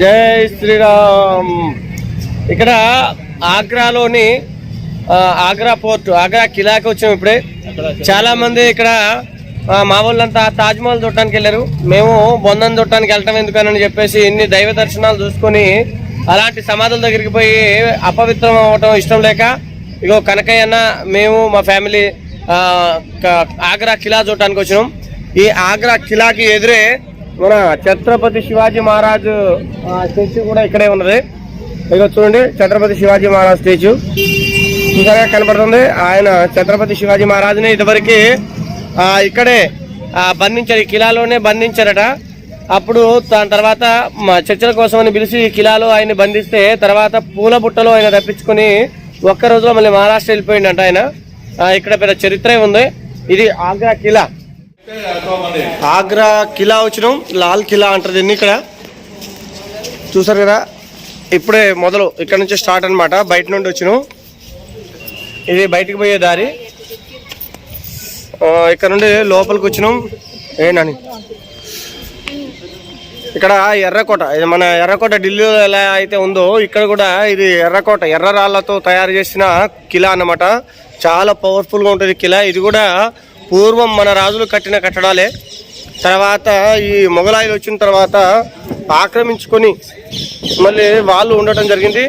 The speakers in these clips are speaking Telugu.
జై శ్రీరామ్. ఇక్కడ ఆగ్రాలోని ఆగ్రా పోర్ట్ ఆగ్రా కిలాకి వచ్చాము ఇప్పుడే. చాలా మంది ఇక్కడ మా వాళ్ళంతా తాజ్మహల్ చూడటానికి వెళ్ళారు. మేము బొందం చూడటానికి వెళ్ళటం ఎందుకని చెప్పేసి ఇన్ని దైవ దర్శనాలు చూసుకొని అలాంటి సమాధుల దగ్గరికి పోయి అపవిత్రం అవ్వటం ఇష్టం లేక ఇగో కనకయ్యన్న మేము మా ఫ్యామిలీ ఆగ్రా కిలా చూడటానికి వచ్చినాం. ఈ ఆగ్రా కిలాకి ఎదురే మన ఛత్రపతి శివాజీ మహారాజ్ స్టాచ్యూ కూడా ఇక్కడే ఉన్నది. ఇక్కడ చూడండి ఛత్రపతి శివాజీ మహారాజ్ స్టాచ్యూ. చూసారా కనపడుతుంది. ఆయన ఛత్రపతి శివాజీ మహారాజుని ఇదివరకు ఇక్కడే బంధించారు. ఈ కిలాలోనే బంధించారట. అప్పుడు దాని తర్వాత మా చర్చల కోసం అని పిలిచి కిలాలో ఆయన బంధిస్తే తర్వాత పూల బుట్టలో ఆయన తప్పించుకుని ఒక్క రోజులో మళ్ళీ మహారాష్ట్ర వెళ్ళిపోయిందంట ఆయన. ఇక్కడ పెద్ద చరిత్ర ఉంది. ఇది ఆగ్రా కిలా. ఆగ్రా కిలా వచ్చినాం. లాల్ కిలా అంటారు దీన్ని ఇక్కడ? చూసారు కదా? ఇప్పుడే మొదలు ఇక్కడ నుంచి స్టార్ట్ అనమాట బయట నుండి వచ్చినాం. ఇది బయటికి పోయే దారి. ఇక్కడ నుండి లోపలికి వచ్చినాం. ఏంటని ఇక్కడ ఎర్రకోట. ఇది మన ఎర్రకోట ఢిల్లీలో ఎలా అయితే ఉందో ఇక్కడ కూడా ఇది ఎర్రకోట. ఎర్ర రాళ్ళతో తయారు చేసిన కిలా అన్నమాట. చాలా పవర్ఫుల్గా ఉంటుంది కిలా. ఇది కూడా పూర్వం మన రాజులు కట్టిన కట్టడాలే. తర్వాత ఈ మొఘలాయిలు వచ్చిన తర్వాత ఆక్రమించుకొని మళ్ళీ వాళ్ళు ఉండటం జరిగింది.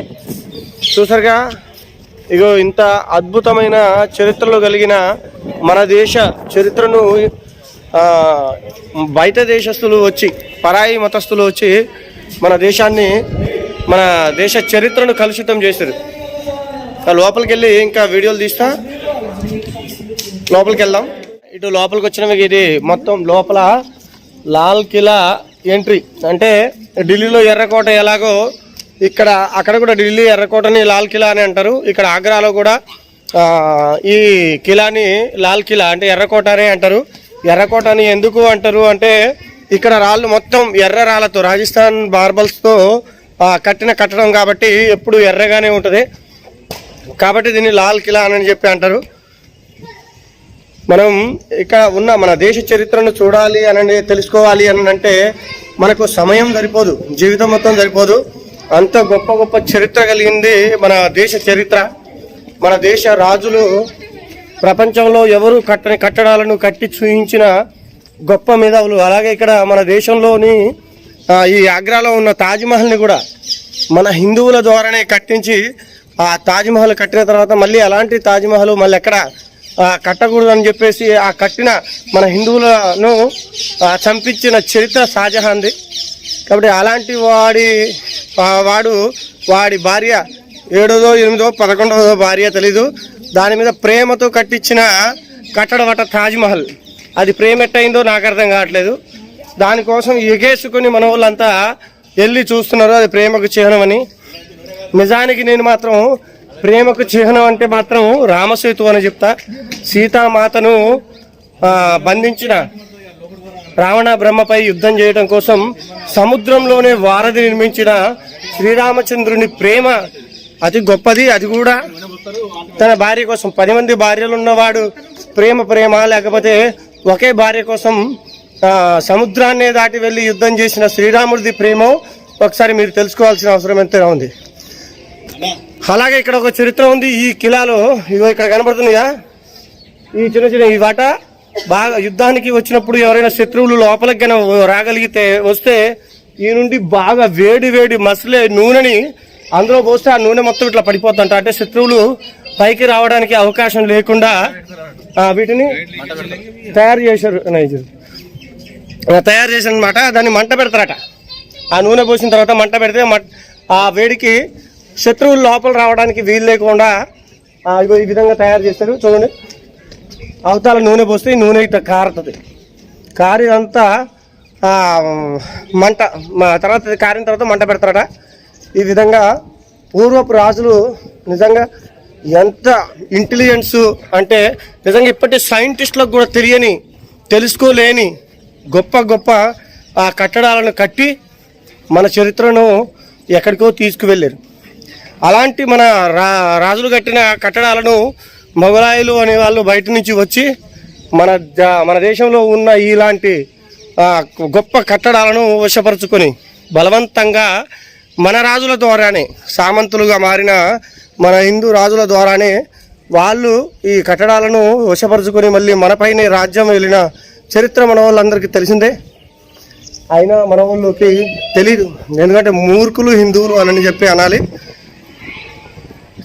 చూసారుగా? ఇగో ఇంత అద్భుతమైన చరిత్రలో కలిగిన మన దేశ చరిత్రను బయట దేశస్తులు వచ్చి పరాయి మతస్థులు వచ్చి మన దేశాన్ని మన దేశ చరిత్రను కలుషితం చేశారు. ఆ లోపలికి వెళ్ళి ఇంకా వీడియోలు తీస్తా. లోపలికి వెళ్దాం ఇటు లోపలికి వచ్చిన ఇది మొత్తం లోపల లాల్ కిలా ఎంట్రీ. అంటే ఢిల్లీలో ఎర్రకోట ఎలాగో ఇక్కడ అక్కడ కూడా ఢిల్లీ ఎర్రకోటని లాల్ కిలా అని అంటారు. ఇక్కడ ఆగ్రాలో కూడా ఈ కిలాని లాల్ కిలా అంటే ఎర్రకోట అని అంటారు. ఎర్రకోట అని ఎందుకు అంటారు అంటే ఇక్కడ రాళ్ళు మొత్తం ఎర్ర రాళ్ళతో రాజస్థాన్ మార్బల్స్తో కట్టిన కట్టడం కాబట్టి ఎప్పుడు ఎర్రగానే ఉంటుంది. కాబట్టి దీన్ని లాల్ కిలా అని చెప్పి అంటారు. మనం ఇక్కడ ఉన్న మన దేశ చరిత్రను చూడాలి అని తెలుసుకోవాలి అని అంటే మనకు సమయం సరిపోదు జీవితం మొత్తం సరిపోదు. అంత గొప్ప గొప్ప చరిత్ర కలిగింది మన దేశ చరిత్ర. మన దేశ రాజులు ప్రపంచంలో ఎవరు కట్టని కట్టడాలను కట్టి చూయించిన గొప్ప మేధావులు. అలాగే ఇక్కడ మన దేశంలోని ఈ ఆగ్రాలో ఉన్న తాజ్మహల్ని కూడా మన హిందువుల ద్వారానే కట్టించి ఆ తాజ్మహల్ కట్టిన తర్వాత మళ్ళీ అలాంటి తాజ్మహల్ మళ్ళీ ఎక్కడ కట్టకూడదని కట్టకూడదు అని చెప్పేసి ఆ కట్టిన మన హిందువులను చంపించిన చరిత్ర షాజహాన్ది. కాబట్టి అలాంటి వాడి వాడు వాడి భార్య ఏడోదో ఎనిమిదో పదకొండవదో భార్య తెలీదు. దాని మీద ప్రేమతో కట్టించిన కట్టడమట తాజ్మహల్. అది ప్రేమ ఎట్టయిందో నాకు అర్థం కావట్లేదు. దానికోసం ఎగేసుకుని మన వాళ్ళంతా వెళ్ళి చూస్తున్నారు అది ప్రేమకు చిహ్నం అని నిజానికి నేను మాత్రం ప్రేమకు చిహ్నం అంటే మాత్రం రామసేతు అని చెప్తా. సీతామాతను బంధించిన రావణ బ్రహ్మపై యుద్ధం చేయడం కోసం సముద్రంలోనే వారధి నిర్మించిన శ్రీరామచంద్రుని ప్రేమ అది గొప్పది. అది కూడా తన భార్య కోసం. పది మంది భార్యలు ఉన్నవాడు ప్రేమ ప్రేమ లేకపోతే ఒకే భార్య కోసం సముద్రాన్ని సముద్రాన్నే దాటి వెళ్ళి యుద్ధం చేసిన శ్రీరాముడిది ప్రేమ ఒకసారి మీరు తెలుసుకోవాల్సిన అవసరం ఎంతైనా ఉంది. అలాగే ఇక్కడ ఒక చరిత్ర ఉంది. ఈ కిలాలో ఇగో ఇక్కడ కనబడుతున్నాయా? ఈ చిన్న చిన్న ఈ వాట బాగా యుద్ధానికి వచ్చినప్పుడు ఎవరైనా శత్రువులు లోపలికి గన రాగలిగితే వస్తే ఈ నుండి బాగా వేడి వేడి మసలే నూనెని అందులో పోస్తే ఆ నూనె మొత్తం ఇట్లా పడిపోతుంట అంటే శత్రువులు పైకి రావడానికి అవకాశం లేకుండా వీటిని తయారు చేశారు. నైజు. తయారు చేశారనమాట అనమాట దాన్ని మంట పెడతారట. ఆ నూనె పోసిన తర్వాత మంట పెడితే ఆ వేడికి శత్రువులు లోపల రావడానికి వీలు లేకుండా ఇగో ఈ విధంగా తయారు చేస్తారు చూడండి. అవతల నూనె పోస్తే ఈ నూనె ఇట్లా కారుతుంది. కారిదంతా మంట మా తర్వాత కారిన తర్వాత మంట పెడతారట. ఈ విధంగా పూర్వపు రాజులు నిజంగా ఎంత ఇంటెలిజెన్స్ అంటే నిజంగా ఇప్పటి సైంటిస్టులకు కూడా తెలియని తెలుసుకోలేని గొప్ప గొప్ప ఆ కట్టడాలను కట్టి మన చరిత్రను ఎక్కడికో తీసుకువెళ్ళారు. అలాంటి మన రా రాజులు కట్టిన కట్టడాలను మొఘలాయులు అనే వాళ్ళు బయట నుంచి వచ్చి మన మన దేశంలో ఉన్న ఇలాంటి గొప్ప కట్టడాలను వశపరుచుకొని బలవంతంగా మన రాజుల ద్వారానే సామంతులుగా మారిన మన హిందూ రాజుల ద్వారానే వాళ్ళు ఈ కట్టడాలను వశపరుచుకొని మళ్ళీ మనపైనే రాజ్యం వెళ్ళిన చరిత్ర మన వాళ్ళందరికీ తెలిసిందే. అయినా మన వాళ్ళకి ఎందుకంటే మూర్ఖులు హిందువులు అని చెప్పి అనాలి.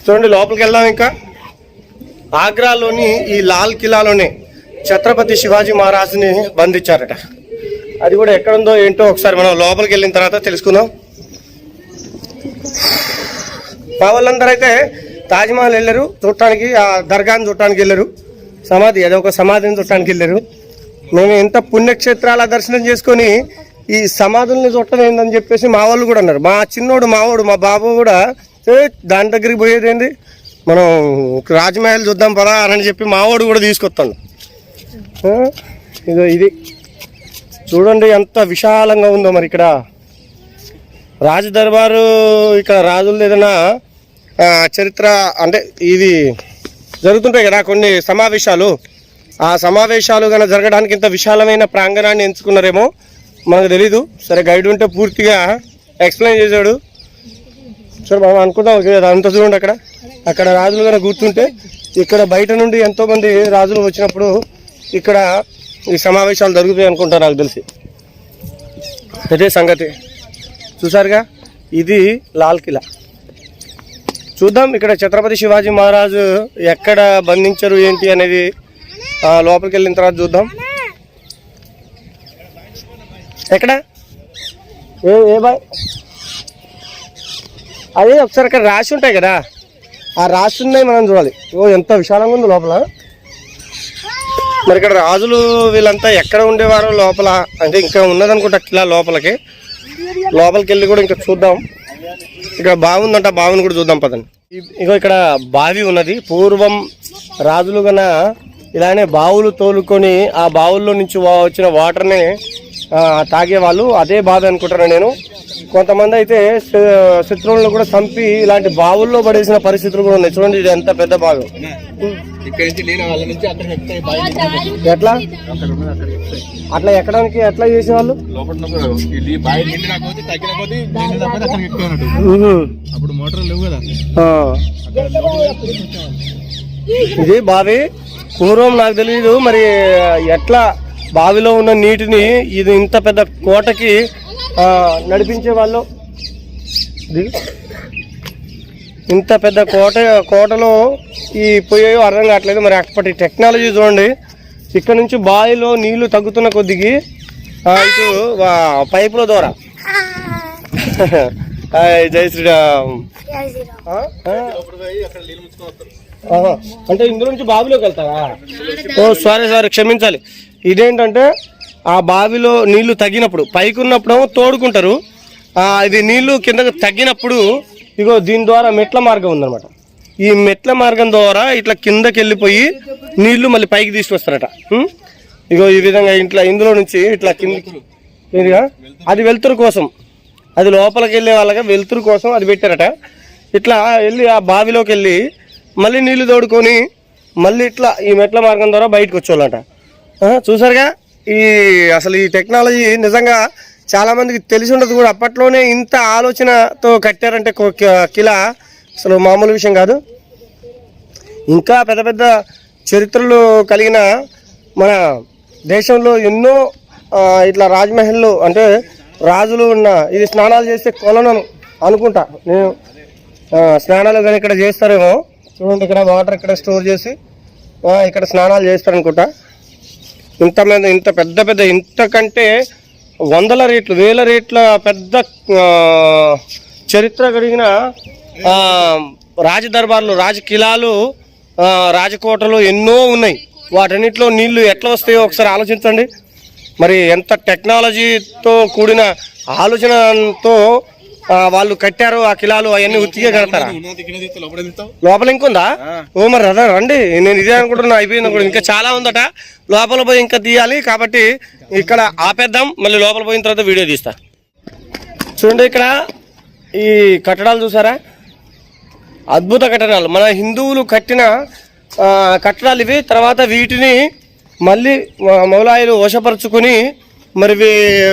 చూడండి లోపలికి వెళ్దాం ఇంకా. ఆగ్రాలోని ఈ లాల్ కిలాలోనే ఛత్రపతి శివాజీ మహారాజుని బంధించారట. అది కూడా ఎక్కడుందో ఏంటో ఒకసారి మనం లోపలికి వెళ్ళిన తర్వాత తెలుసుకుందాం. మా వాళ్ళందరూ అయితే తాజ్మహల్ వెళ్ళారు చూడటానికి ఆ దర్గాని చూడటానికి వెళ్ళారు. సమాధి ఏదో ఒక సమాధిని చూడటానికి వెళ్ళారు. మేము ఎంత పుణ్యక్షేత్రాల దర్శనం చేసుకొని ఈ సమాధుల్ని చూడటం ఏందని చెప్పేసి మా వాళ్ళు కూడా అన్నారు. మా చిన్నోడు మావాడు మా బాబు కూడా "ఏ, దాని దగ్గరికి పోయేది ఏంది? మనం రాజమహల్ చూద్దాం పదా అని చెప్పి మావాడు కూడా తీసుకొస్తాడు. ఇదో ఇది. చూడండి ఎంత విశాలంగా ఉందో మరి ఇక్కడ. రాజదర్బారు ఇక్కడ రాజులు ఏదైనా చరిత్ర అంటే ఇది జరుగుతుంటాయి కదా కొన్ని సమావేశాలు. ఆ సమావేశాలు కనుక జరగడానికి ఇంత విశాలమైన ప్రాంగణాన్ని ఎంచుకున్నారేమో మనకు తెలీదు. సరే గైడ్ ఉంటే పూర్తిగా ఎక్స్ప్లెయిన్ చేశాడు. సరే మనం అనుకుందాం అంత చూడండి అక్కడ. అక్కడ రాజులు కనుక గుర్తుంటే ఇక్కడ బయట నుండి ఎంతో మంది రాజులు వచ్చినప్పుడు ఇక్కడ ఈ సమావేశాలు జరుగుతాయి అనుకుంటారు నాకు తెలిసి. అదే సంగతి. చూసారుగా ఇది లాల్ కిలా. చూద్దాం ఇక్కడ ఛత్రపతి శివాజీ మహారాజు ఎక్కడ బంధించరు ఏంటి అనేది లోపలికి వెళ్ళిన తర్వాత చూద్దాం. ఎక్కడ? ఏ ఏ బాయ్ అదే ఒకసారి అక్కడ రాసి ఉంటాయి కదా. ఆ రాసి ఉన్నాయి మనం చూడాలి. ఓ ఎంత విశాలంగా ఉంది లోపల. మరి ఇక్కడ రాజులు వీళ్ళంతా ఎక్కడ ఉండేవారో లోపల? అంటే ఇంకా ఉన్నదనుకుంటా కిలా లోపలికి. లోపలికి వెళ్ళి కూడా ఇంకా చూద్దాం. ఇక్కడ బాగుందంట బావిని కూడా చూద్దాం పదండి. ఇగో ఇక్కడ బావి ఉన్నది. పూర్వం రాజులు గన ఇలానే బావులు తోలుకొని ఆ బావుల్లో నుంచి వచ్చిన వాటర్ని తాగేవాళ్ళు అదే బావి అనుకుంటాను నేను. కొంతమంది అయితే శత్రువులను కూడా చంపి ఇలాంటి బావుల్లో పడేసిన పరిస్థితులు కూడా ఉన్నాయి. చూడండి ఇది ఎంత పెద్ద బావి ఎట్లా? అట్లా ఎక్కడానికి ఎట్లా చేసేవాళ్ళు. అప్పుడు మోటార్ లేవు కదా. ఇది బావి. పూర్వం నాకు తెలియదు మరి ఎట్లా బావిలో ఉన్న నీటిని ఇది ఇంత పెద్ద కోటకి నడిపించే వాళ్ళు. ఇంత పెద్ద కోట కోటలో ఈ పోయేయో అర్థం కావట్లేదు. మరి అప్పటి టెక్నాలజీ చూడండి. ఇక్కడ నుంచి బావిలో నీళ్ళు తగ్గుతున్న కొద్దికి ఇటు పైపుల ద్వారా. జై శ్రీరామ్. పోయి. అంటే ఇందులో నుంచి బావిలోకి వెళ్తారా? ఓ సారీ సారీ క్షమించాలి. ఇదేంటంటే ఆ బావిలో నీళ్ళు తగ్గినప్పుడు పైకి ఉన్నప్పుడు తోడుకుంటారు ఇది నీళ్ళు కిందకు తగ్గినప్పుడు ఇగో దీని ద్వారా మెట్ల మార్గం ఉందన్నమాట. ఈ మెట్ల మార్గం ద్వారా ఇట్లా కిందకి వెళ్ళిపోయి నీళ్ళు మళ్ళీ పైకి తీసుకొస్తారట. ఇగో ఈ విధంగా ఇంట్లో ఇందులో నుంచి ఇట్లా కిందకి అది వెలుతురు కోసం. అది లోపలికి వెళ్ళే వాళ్ళగా వెలుతురు కోసం అది పెట్టారట. ఇట్లా వెళ్ళి ఆ బావిలోకి వెళ్ళి మళ్ళీ నీళ్ళు తోడుకొని మళ్ళీ ఇట్లా ఈ మెట్ల మార్గం ద్వారా బయటకు వచ్చేవాళ్ళట చూసారుగా? ఈ అసలు ఈ టెక్నాలజీ నిజంగా చాలా మందికి తెలిసి ఉండదు కూడా. అప్పట్లోనే ఇంత ఆలోచనతో కట్టారంటే కిలా అసలు మామూలు విషయం కాదు. ఇంకా పెద్ద పెద్ద చరిత్రలు కలిగిన మన దేశంలో ఎన్నో ఇట్లా రాజ్మహల్లో అంటే రాజులు ఉన్న ఇది స్నానాలు చేస్తే కొలను అనుకుంటా. నేను స్నానాలు కానీ ఇక్కడ చేస్తారేమో. చూడండి ఇక్కడ వాటర్ ఇక్కడ స్టోర్ చేసి ఇక్కడ స్నానాలు చేస్తారనుకుంటా. ఇంతమంది ఇంత పెద్ద పెద్ద ఇంతకంటే వందల రేట్లు వేల రేట్ల పెద్ద చరిత్ర కలిగిన రాజదర్బార్లు రాజకిలాలు రాజకోటలు ఎన్నో ఉన్నాయి. వాటన్నిటిలో నీళ్ళు ఎట్లా వస్తాయో ఒకసారి ఆలోచించండి. మరి ఎంత టెక్నాలజీతో కూడిన ఆలోచనతో వాళ్ళు కట్టారు ఆ కిలాలు అవన్నీ ఉత్తిగా కడతారా? లోపల ఇంకుందా? ఓ మరి అదే రండి. నేను ఇదే అనుకుంటున్నా అయిపోయింది కూడా ఇంకా చాలా ఉందట. లోపల పోయి ఇంకా తీయాలి. కాబట్టి ఇక్కడ ఆపేద్దాం. మళ్ళీ లోపల పోయిన తర్వాత వీడియో తీస్తా. చూడండి ఇక్కడ ఈ కట్టడాలు చూసారా? అద్భుత కట్టడాలు. మన హిందువులు కట్టిన కట్టడాలు ఇవి. తర్వాత వీటిని మళ్ళీ మౌలాయిలు వశపరుచుకుని మరి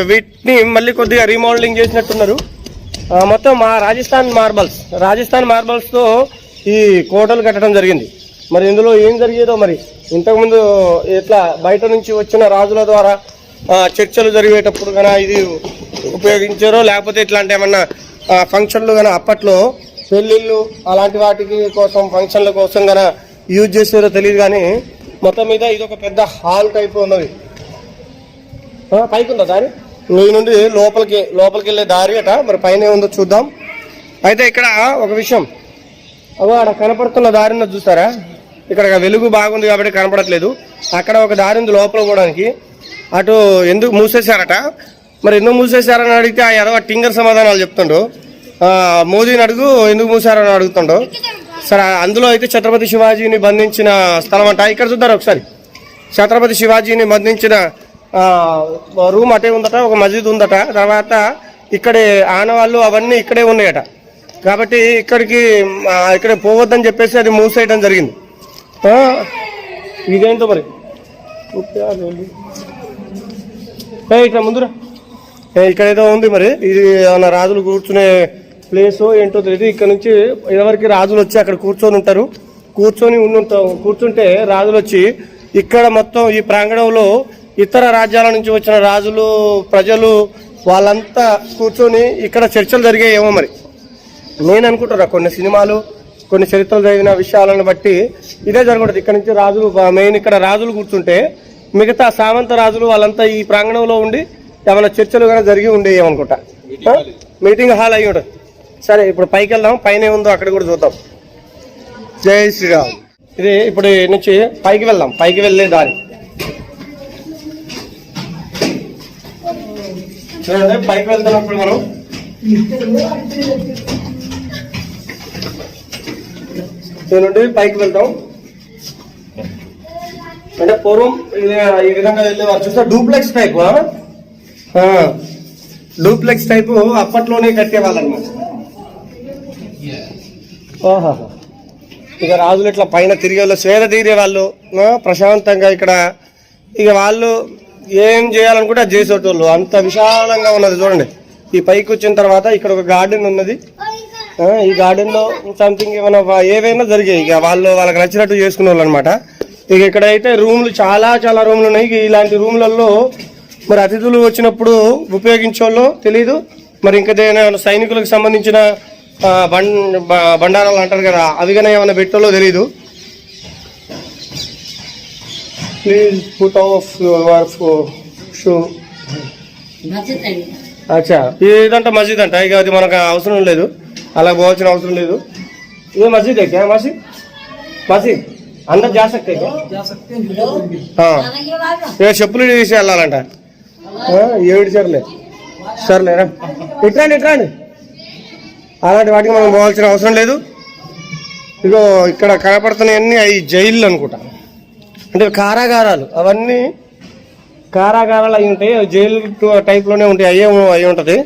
వీటిని మళ్ళీ కొద్దిగా రీమోడలింగ్ చేసినట్టున్నారు. మొత్తం మా రాజస్థాన్ మార్బల్స్ రాజస్థాన్ మార్బల్స్తో ఈ కోటలు కట్టడం జరిగింది. మరి ఇందులో ఏం జరిగేదో మరి? ఇంతకుముందు ఇట్లా బయట నుంచి వచ్చిన రాజుల ద్వారా చర్చలు జరిగేటప్పుడు కనుక ఇది ఉపయోగించారో లేకపోతే ఇట్లాంటి ఏమన్నా ఫంక్షన్లు కానీ అప్పట్లో పెళ్ళిళ్ళు అలాంటి వాటికి కోసం ఫంక్షన్ల కోసం కన్నా యూజ్ చేసారో తెలియదు కానీ మొత్తం మీద ఇది ఒక పెద్ద హాల్ టైప్ ఉన్నది. పైకుందా పైకి ఉందా మీ నుండి లోపలికి లోపలికి వెళ్ళే దారి అట. మరి పైన ఉందో చూద్దాం. అయితే ఇక్కడ ఒక విషయం. అగో అక్కడ కనపడుతున్న దారి ఉన్నది చూసారా ఇక్కడ వెలుగు బాగుంది కాబట్టి కనపడట్లేదు. అక్కడ ఒక దారి ఉంది లోపల పోవడానికి. అటు ఎందుకు మూసేశారట? మరి ఎందుకు మూసేశారని అడిగితే ఆ ఎదవ టింగర్ సమాధానాలు చెప్తుండు. మోదీని అడుగు ఎందుకు మూసారని అడుగుతుండు. సరే అందులో అయితే ఛత్రపతి శివాజీని బంధించిన స్థలం అంట. ఇక్కడ చూద్దారు ఒకసారి. ఛత్రపతి శివాజీని బంధించిన రూమ్ అటే ఉందట ఒక మస్జిద్ ఉందట. తర్వాత ఇక్కడే ఆనవాళ్ళు అవన్నీ ఇక్కడే ఉన్నాయట. కాబట్టి ఇక్కడికి ఇక్కడే ఇక్కడ పోవద్దని చెప్పేసి అది మూసేయడం జరిగింది. ఇదేంటో మరి? ఏ, ఇట్లా ముందురా. ఇక్కడ ఏదో ఉంది మరి. ఇది ఏమైనా రాజులు కూర్చునే ప్లేస్ ఏంటో తెలియదు ఇక్కడ నుంచి ఎవరికి రాజులు వచ్చి అక్కడ కూర్చొని ఉంటారు. కూర్చొని ఉండుంటాం కూర్చుంటే రాజులు వచ్చి ఇక్కడ మొత్తం ఈ ప్రాంగణంలో ఇతర రాజ్యాల నుంచి వచ్చిన రాజులు ప్రజలు వాళ్ళంతా కూర్చొని ఇక్కడ చర్చలు జరిగాయేమో మరి. నేను అనుకుంటున్నా కొన్ని సినిమాలు కొన్ని చరిత్రలు జరిగిన విషయాలను బట్టి ఇదే జరుగుతుంది ఇక్కడ నుంచి రాజులు మెయిన్ ఇక్కడ రాజులు కూర్చుంటే మిగతా సామంత రాజులు వాళ్ళంతా ఈ ప్రాంగణంలో ఉండి ఏమైనా చర్చలు కానీ జరిగి ఆ? మీటింగ్ హాల్ అయ్యి ఉంటుంది సరే ఇప్పుడు పైకి వెళ్దాం. పైన ఏముందో అక్కడ కూడా చూద్దాం. జై శ్రీరామ్. ఇది ఇప్పుడు నుంచి పైకి వెళ్దాం. పైకి వెళ్ళే దారి. చూడండి పైకి వెళ్తున్నప్పుడు మనం. దీని నుండి పైకి వెళ్తాం అంటే పూర్వం ఇది ఈ విధంగా వెళ్ళేవారు. చూస్తే డూప్లెక్స్ టైప్ డూప్లెక్స్ టైపు అప్పట్లోనే కట్టేవాళ్ళు అనమాట ఓహో ఇక రాజులు ఇట్లా పైన తిరిగే వాళ్ళు స్వేద తీరే వాళ్ళు ప్రశాంతంగా ఇక్కడ. ఇక వాళ్ళు ఏం చేయాలనుకుంటే అది చేసేటోళ్ళు. అంత విశాలంగా ఉన్నది చూడండి. ఈ పైకి వచ్చిన తర్వాత ఇక్కడ ఒక గార్డెన్ ఉన్నది. ఈ గార్డెన్లో సంథింగ్ ఏమైనా ఏవైనా జరిగాయి. ఇక వాళ్ళు వాళ్ళకి నచ్చినట్టు చేసుకునే వాళ్ళు అనమాట ఇక ఇక్కడ అయితే రూమ్లు చాలా చాలా రూమ్లు ఉన్నాయి. ఇలాంటి రూమ్లలో మరి అతిథులు వచ్చినప్పుడు ఉపయోగించోళ్ళు తెలీదు. మరి ఇంకా ఏమైనా సైనికులకు సంబంధించిన బండారాలు అంటారు కదా అవి కానీ ఏమైనా పెట్టాలో తెలీదు. Please put off your shoe అచ్చా ఇదంటే మసీద్ అంట. ఇక అది మనకు అవసరం లేదు. అలా పోవాల్సిన అవసరం లేదు. ఇదే మసీద్ అయితే మసీద్? మసీద్? అందరు జాసక్తి చెప్పులు తీసి వెళ్ళాలంట. ఏడు సర్లే సర్లేరా ఇట్రాండి ఇట్రాండి. అలాంటి వాటికి మనం పోవాల్సిన అవసరం లేదు. ఇగో ఇక్కడ కనపడుతున్నాయన్నీ అవి జైళ్ళు అనుకుంటా. అంటే కారాగారాలు అవన్నీ కారాగారాలు అయి ఉంటాయి అవి జైలు టు- టైప్లోనే ఉంటాయి అయ్యే అయి ఉంటుంది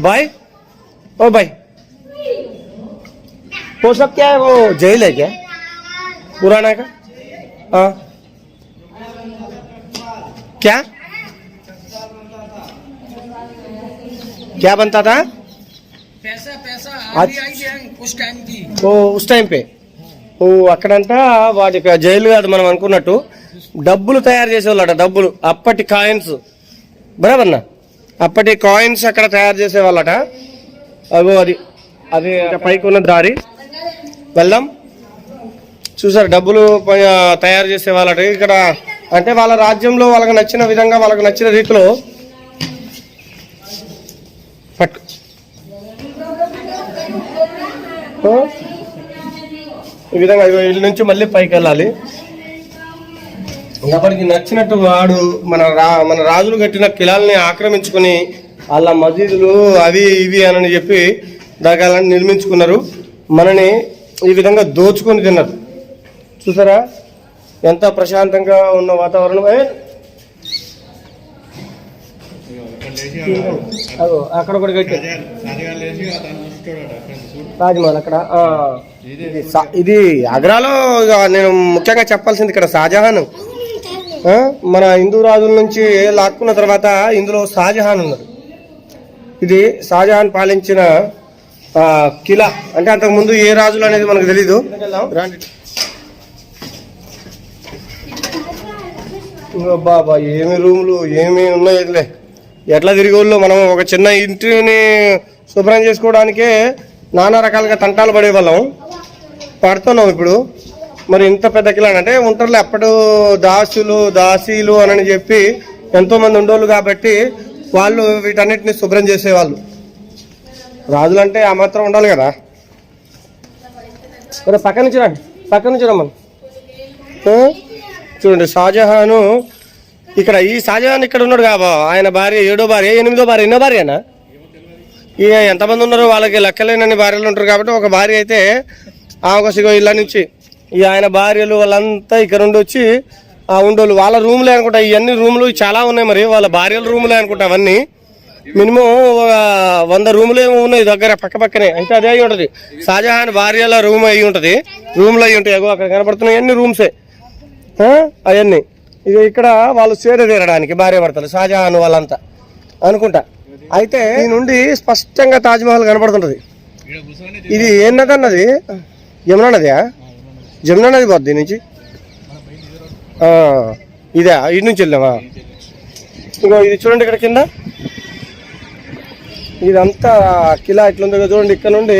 బాయ్ ओ भाई वो सब क्या है वो जेल है क्या पुराना का हाँ क्या क्या बनता था पैसा पैसा आज- आधी आई गैंग उस टाइम की ఓ ఉస్ టైం పే ఓ అక్కడంట వాటి జైలు కాదు మనం అనుకున్నట్టు డబ్బులు తయారు చేసేవాళ్ళట డబ్బులు. అప్పటి కాయిన్స్. బరాబర్నా అప్పటి కాయిన్స్ అక్కడ తయారు చేసేవాళ్ళట. అగో అది అది పైకి ఉన్న దారి. వెళ్దాం. చూసారు డబ్బులు ప- తయారు చేసేవాళ్ళట. ఇక్కడ అంటే వాళ్ళ రాజ్యంలో వాళ్ళకి నచ్చిన విధంగా వాళ్ళకి నచ్చిన రీతిలో పట్టు. ఈ విధంగా వీళ్ళ ఇల్లు నుంచి మళ్ళీ పైకి వెళ్ళాలి. ఎవరికి నచ్చినట్టు వాడు మన రా మన రాజులు కట్టిన కిలాల్ని ఆక్రమించుకుని వాళ్ళ మసీదులు అవి ఇవి అని చెప్పి దాకాలని నిర్మించుకున్నారు. మనని ఈ విధంగా దోచుకొని తిన్నారు. చూసారా? ఎంత ప్రశాంతంగా ఉన్న వాతావరణం. అగో, అక్కడ కూడా కట్టి. తాజ్మహల్ అక్కడ. ఇది. ఆగ్రాలో నేను ముఖ్యంగా చెప్పాల్సింది ఇక్కడ షాజహాన్. మన హిందూ రాజుల నుంచి లాక్కున్న తర్వాత ఇందులో షాజహాన్ ఉన్నాడు ఇది షాజహాన్ పాలించిన ఆ, కిలా. అంటే అంతకు ముందు ఏ రాజులు అనేది మనకు తెలీదు. బాబా ఏమి రూములు ఏమి ఉన్నాయిలే ఎట్లా తిరిగోళ్ళు మనం ఒక చిన్న ఇంటిని శుభ్రం చేసుకోవడానికే నానా రకాలుగా తంటాలు పడేవాళ్ళం. పడుతున్నాం ఇప్పుడు. మరి ఇంత పెద్ద కిలా అంటే ఉంటారులే అప్పుడు దాసులు దాసీలు అని చెప్పి ఎంతోమంది ఉండోళ్ళు కాబట్టి వాళ్ళు వీటన్నిటిని శుభ్రం చేసేవాళ్ళు. రాజులంటే ఆ మాత్రం ఉండాలి కదా. మరి పక్కన నుంచి రండి చూడమ్మ నుంచి రమ్మని చూడండి షాజహాను ఇక్కడ ఈ షాజహాన్ ఇక్కడ ఉన్నాడు కాబో. ఆయన భార్య ఏడో భార్య ఎనిమిదో భార్య ఎన్నో భార్యనా? ఇక ఎంతమంది ఉన్నారో వాళ్ళకి లెక్కలేనన్ని భార్యలు ఉంటారు కాబట్టి ఒక భార్య అయితే ఆ ఒక సిగో ఇళ్ళ నుంచి ఈ ఆయన భార్యలు వాళ్ళంతా ఇక్కడ ఉండి వచ్చి ఆ ఉండోళ్ళు వాళ్ళ రూమ్లే అనుకుంటా. ఇవన్నీ రూములు చాలా ఉన్నాయి మరి. వాళ్ళ భార్యల రూములే అనుకుంటా అవన్నీ. మినిమం ఒక వంద రూములు ఏమో ఉన్నాయి దగ్గర పక్క పక్కనే. అంటే అదే అయి ఉంటుంది. షాజహాన్ భార్యల రూమ్ అయి ఉంటుంది. రూమ్లు అయి ఉంటాయి. అగో అక్కడ కనపడుతున్నాయి. అన్ని రూమ్సే. అవన్నీ. ఇక ఇక్కడ వాళ్ళు సేద తీరడానికి భార్య భర్తలు షాజహాన్ వాళ్ళంతా అనుకుంటా. అయితే ఈ నుండి స్పష్టంగా తాజ్మహల్ కనబడుతుంటది ఇది ఏం నది అన్నది? యమునా నదియా జమునా నది పోద్ది దీని నుంచి? ఇదే ఇటు నుంచి వెళ్ళామా ఇంకో ఇది చూడండి ఇక్కడ కింద. ఇదంతా కిలా ఇట్లుంది చూడండి ఇక్కడ నుండి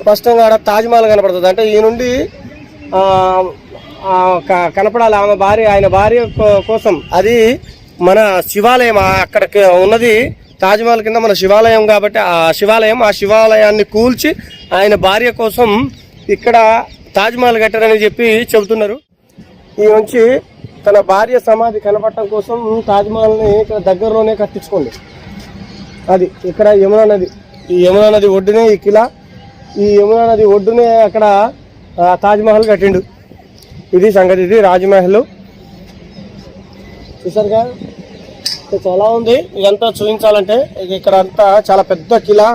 స్పష్టంగా ఆడ తాజ్మహల్ కనపడుతుంది. అంటే ఈ నుండి కనపడాలి. ఆమె భార్య ఆయన భార్య కోసం అది మన శివాలయం. అక్కడ ఉన్నది తాజ్మహల్ కింద మన శివాలయం కాబట్టి ఆ శివాలయం ఆ శివాలయాన్ని కూల్చి ఆయన భార్య కోసం ఇక్కడ తాజ్మహల్ కట్టారని చెప్పి చెబుతున్నారు. ఈ నుంచి తన భార్య సమాధి కనపడటం కోసం తాజ్మహల్ని ఇక్కడ దగ్గరలోనే కట్టించుకోండి. అది ఇక్కడ యమునా నది. ఈ యమునా నది ఒడ్డునే ఈ కిలా. ఈ యమునా నది ఒడ్డునే అక్కడ తాజ్మహల్ కట్టిండు. ఇది సంగతి ఇది రాజమహల్. చూసారుగా చాలా ఉంది. ఇదంతా చూపించాలంటే ఇక్కడ అంతా చాలా పెద్ద కిలా.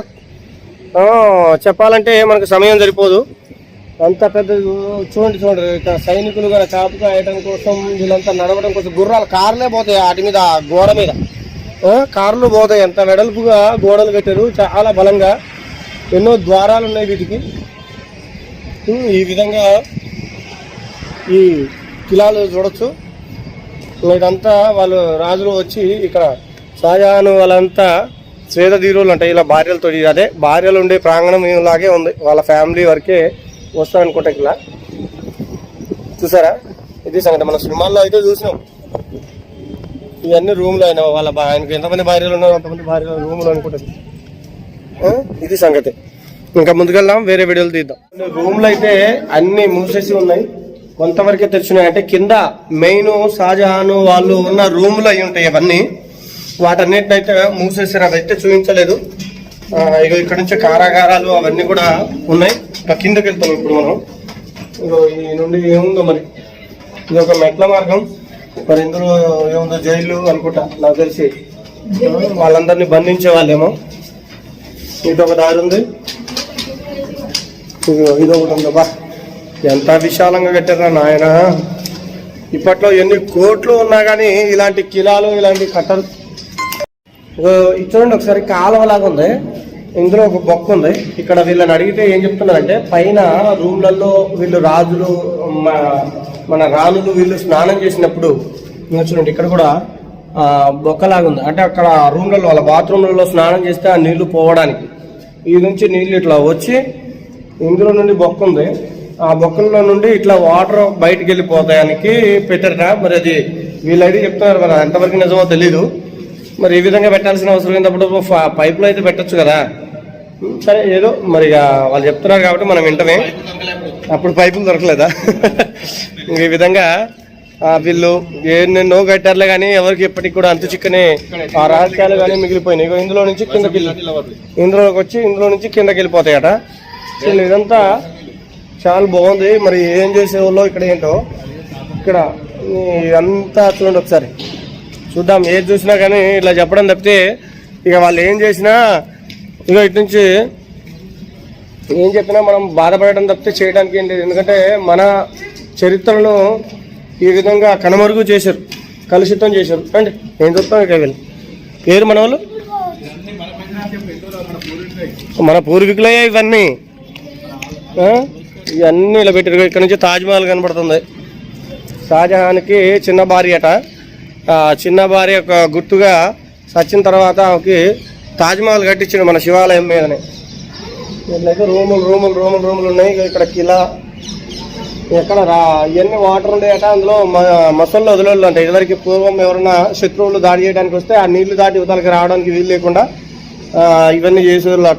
చెప్పాలంటే మనకు సమయం సరిపోదు. అంత పెద్ద చూడండి చూడండి. ఇక్కడ సైనికులు కూడా కాపు కాయడం కోసం వీళ్ళంతా నడవడం కోసం గుర్రాలు కార్లే పోతాయి వాటి మీద గోడ మీద. కార్లు పోతాయి. ఎంత వెడల్పుగా గోడలు కట్టారు. చాలా బలంగా. ఎన్నో ద్వారాలు ఉన్నాయి వీటికి. ఈ విధంగా ఈ కిలాలు చూడొచ్చు. ఇదంతా వాళ్ళు రాజులు వచ్చి ఇక్కడ షాజహాన్ వాళ్ళంతా స్వేద ధీరులు ఉంటాయి ఇలా భార్యలతో అదే భార్యలు ఉండే ప్రాంగణం లాగే ఉంది. వాళ్ళ ఫ్యామిలీ వరకే వస్తాయి ఇలా చూసారా? ఇది సంగతి. మన సినిమాల్లో అయితే చూసినాం. ఇవన్నీ రూమ్లో అయినా వాళ్ళ ఆయనకు ఎంతమంది భార్యలు ఉన్నారో అంతమంది భార్యలు రూమ్లో అనుకుంటుంది ఇది సంగతి. ఇంకా ముందుకెళ్దాం వేరే వీడియోలు తీద్దాం. రూమ్లు అయితే అన్ని మూసేసి ఉన్నాయి. కొంతవరకే తెరిచినాయి అంటే కింద మెయిన్ షాజహాన్ వాళ్ళు ఉన్న రూమ్లు అయి ఉంటాయి అవన్నీ. వాటన్నిటిని అయితే మూసేసారు అదైతే చూపించలేదు. ఇక ఇగో ఇక్కడ నుంచి కారాగారాలు అవన్నీ కూడా ఉన్నాయి. ఇంకా కిందకి వెళ్తాం ఇప్పుడు మనం. ఇగో ఈ నుండి ఏముందో మరి? ఇది ఒక మెట్ల మార్గం. మరి ఇందులో ఏముందో జైలు అనుకుంటా నాకు తెలిసి. వాళ్ళందరినీ బంధించే వాళ్ళేమో. ఇది ఒక దారి ఉంది. ఇదిగో ఇది ఒకటి ఉంది బా ఎంత విశాలంగా కట్టారా నాయన. ఇప్పట్లో ఎన్ని కోట్లు ఉన్నా కానీ ఇలాంటి కిలాలు ఇలాంటి కట్టలు. చూడండి ఒకసారి కాలువలాగా ఉంది. ఇందులో ఒక బొక్క ఉంది. ఇక్కడ వీళ్ళని అడిగితే ఏం చెప్తున్నారంటే పైన రూమ్లలో వీళ్ళు రాజులు మన రాణులు వీళ్ళు స్నానం చేసినప్పుడు చూడండి ఇక్కడ కూడా బొక్కలాగా ఉంది. అంటే అక్కడ రూమ్లలో వాళ్ళ బాత్రూమ్లలో స్నానం చేస్తే ఆ నీళ్ళు పోవడానికి. ఈ నుంచి నీళ్ళు ఇట్లా వచ్చి ఇందులో నుండి బొక్క ఉంది. ఆ బొక్కల్లో నుండి ఇట్లా వాటర్ బయటికి వెళ్ళిపోతాయానికి పెట్టారట. మరి అది వీళ్ళైతే చెప్తున్నారు మరి ఎంతవరకు నిజమో తెలీదు. మరి ఈ విధంగా పెట్టాల్సిన అవసరం లేనప్పుడు పైపులో అయితే పెట్టొచ్చు కదా. సరే ఏదో మరి వాళ్ళు చెప్తున్నారు కాబట్టి మనం వింటమే. అప్పుడు పైపులు దొరకలేదా? ఈ విధంగా ఆ, వీళ్ళు ఎన్నెన్నో కట్టారులే కానీ ఎవరికి ఎప్పటికి కూడా అంతు చిక్కనే ఆ రహస్యాలు కానీ మిగిలిపోయినాయి. ఇందులో నుంచి కిందకి వెళ్ళి- ఇందులోకి వచ్చి ఇందులో నుంచి కిందకి వెళ్ళిపోతాయట. అసలు ఇదంతా చాలా బాగుంది. మరి ఏం చేసేవాళ్ళో ఇక్కడ ఏంటో? ఇక్కడ అంతా చూడండి ఒకసారి. చూద్దాం ఏది చూసినా కానీ ఇట్లా చెప్పడం తప్పితే ఇక వాళ్ళు ఏం చేసినా ఇక ఇటు నుంచి ఏం చెప్పినా మనం బాధపడటం తప్పితే చేయడానికి ఏం లేదు. ఎందుకంటే మన చరిత్రను ఈ విధంగా కనుమరుగు చేశారు. కలుషితం చేశారు. అండి ఏం చూస్తాం ఇక వీళ్ళు? పేరు మన వాళ్ళు? మన పూర్వీకులయ్యా ఇవన్నీ. ఇవన్నీ ఇలా పెట్టారు ఇక్కడ నుంచి తాజ్మహల్ కనబడుతుంది. షాజహాన్కి చిన్న భార్య అట. ఆ చిన్న భార్య యొక్క గుర్తుగా సచ్చిన తర్వాత ఆమెకి తాజ్మహల్ కట్టించాడు మన శివాలయం మీదనే. ఇట్లయితే రూములు రూములు రూములు రూములు ఉన్నాయి. ఇక్కడ కిలా ఎక్కడ రా ఇవన్నీ వాటర్ ఉండేట అందులో మసళ్ళు వదిలేళ్ళు అంటే. ఇదివరకు పూర్వం ఎవరైనా శత్రువులు దాడి చేయడానికి వస్తే ఆ నీళ్ళు దాటి ఉదలకి రావడానికి వీలు లేకుండా ఇవన్నీ చేసేవాళ్ళు